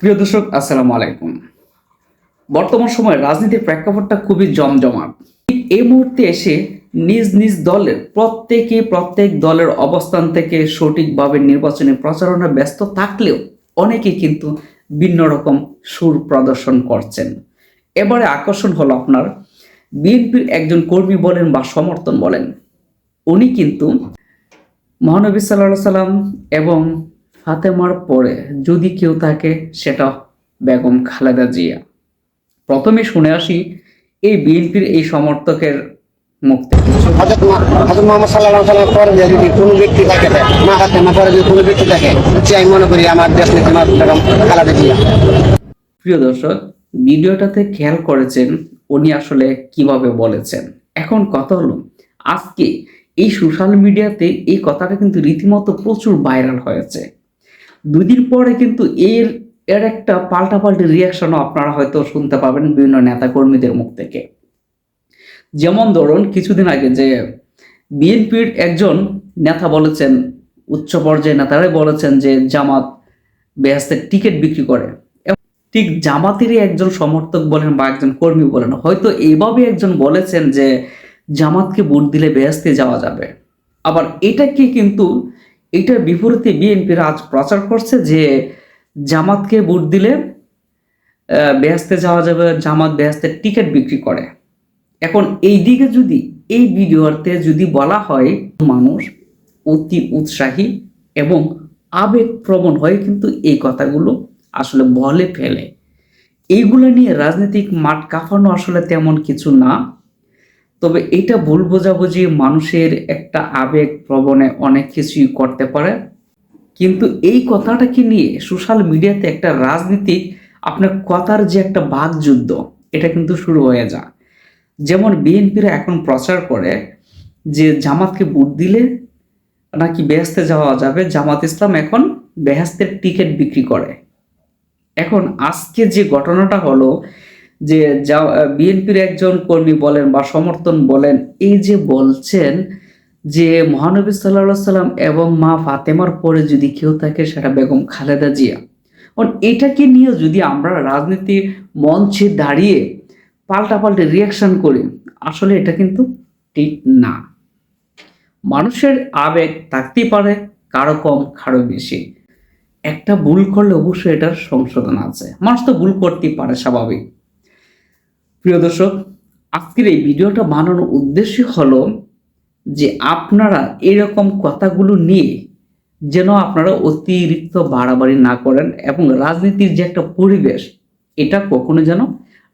প্রিয় দর্শক, আসসালামু আলাইকুম। বর্তমান সময়ে রাজনীতির প্রেক্ষাপটটা খুবই জমজমাট। এই মুহূর্তে এসে নিজ নিজ দলের, প্রত্যেকে প্রত্যেক দলের অবস্থান থেকে সঠিকভাবে নির্বাচনী প্রচারণা ব্যস্ত থাকলেও অনেকে কিন্তু ভিন্ন রকম সুর প্রদর্শন করছেন। এবারে আকর্ষণ হলো আপনার বিএনপির একজন কর্মী বলেন বা সমর্থন বলেন। উনি কিন্তু মহানবী সাল্লাহ সাল্লাম এবং ফাতেমার পরে যদি কেউ থাকে সেটা বেগম খালেদা জিয়া। প্রথমে শুনে আসি এই বিএনপির এই সমর্থকের মুখ থেকে। হজরত মোহাম্মদ সাল্লাহ সাল্লামের পরে যদি কোনো ব্যক্তি থাকে মা হাতে পরে যদি কোনো ব্যক্তি থাকে সে আমি মনে করি আমার দেশ নেত্রী বেগম খালেদা জিয়া। প্রিয় দর্শক ভিডিওটাতে খেয়াল করেছেন উনি আসলে কীভাবে বলেছেন। এখন কথা হলো আজকে এই সোশ্যাল মিডিয়াতে এই কথাটা কিন্তু রীতিমতো প্রচুর ভাইরাল হয়েছে। দুদিন পরে কিন্তু এর এর একটা পাল্টাপাল্টি রিয়াকশনও আপনারা হয়তো শুনতে পাবেন বিভিন্ন নেতাকর্মীদের মুখ থেকে। যেমন ধরুন, কিছুদিন আগে যে বিএনপির একজন নেতা বলেছেন, উচ্চ পর্যায়ের নেতারাই বলেছেন যে জামাত বেহেস্তের টিকিট বিক্রি করে। ঠিক জামাতেরই একজন সমর্থক বলেন বা একজন কর্মী বলেন, হয়তো এইভাবে একজন বলেছেন যে জামাতকে ভোট দিলে বেহেস্তে যাওয়া যাবে। আবার এটাকে কিন্তু এটার বিপরীতে বিএনপির আজ প্রচার করছে যে জামাতকে ভোট দিলে আহ, বেহেস্তে যাওয়া যাবে জামাত বেহেস্তের টিকিট বিক্রি করে। এখন এই দিকে যদি এই ভিডিওতে যদি বলা হয় মানুষ অতি উৎসাহী এবং আবেগপ্রবণ হয়ে কিন্তু এই কথাগুলো আসলে বলে ফেলে। এইগুলো নিয়ে রাজনৈতিক মাঠ কাঁপানো আসলে তেমন কিছু না। তবে এটা ভুল বোঝাবুঝি মানুষের একটা আবেগ প্রবণে অনেক কিছুই করতে পারে। কিন্তু এই কথাটাকে নিয়ে সোশ্যাল মিডিয়াতে একটা রাজনীতিক আপনার কথার যে একটা বাকযুদ্ধ, এটা কিন্তু শুরু হয়ে যায়। যেমন বিএনপিরা এখন প্রচার করে যে জামাতকে ভোট দিলে নাকি বেহেস্তে যাওয়া যাবে। জামাত ইসলাম এখন বেহেস্তের টিকিট বিক্রি করে। এখন আজকে যে ঘটনাটা হলো যে যা বিএনপির একজন কর্মী বলেন বা সমর্থন বলেন, এই যে বলছেন যে মহানবী সাল্লাহ সাল্লাম এবং মা ফাতেমার পরে যদি কেউ থাকে সেটা বেগম খালেদা জিয়া। এটাকে নিয়ে যদি আমরা রাজনীতি মঞ্চে দাঁড়িয়ে পাল্টাপাল্টে রিয়াকশন করি, আসলে এটা কিন্তু ঠিক না। মানুষের আবেগ থাকতেই পারে, কারও কম, কারও বেশি। একটা ভুল করলে অবশ্যই এটার সংশোধন আছে। মানুষ তো ভুল করতেই পারে, স্বাভাবিক। প্রিয় দর্শক, আজকের এই ভিডিওটা বানানোর উদ্দেশ্য হলো যে আপনারা এরকম কথাগুলো নিয়ে যেন আপনারা অতিরিক্ত বাড়াবাড়ি না করেন এবং রাজনীতির যে একটা পরিবেশ, এটা কখনো যেন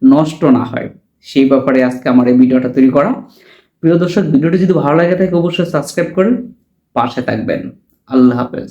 নষ্ট না হয়। সেই ব্যাপারে আজকে আমার এই ভিডিওটা তৈরি করা। প্রিয় দর্শক, ভিডিওটি যদি ভালো লাগে থাকে, অবশ্যই সাবস্ক্রাইব করে পাশে থাকবেন। আল্লাহ হাফেজ।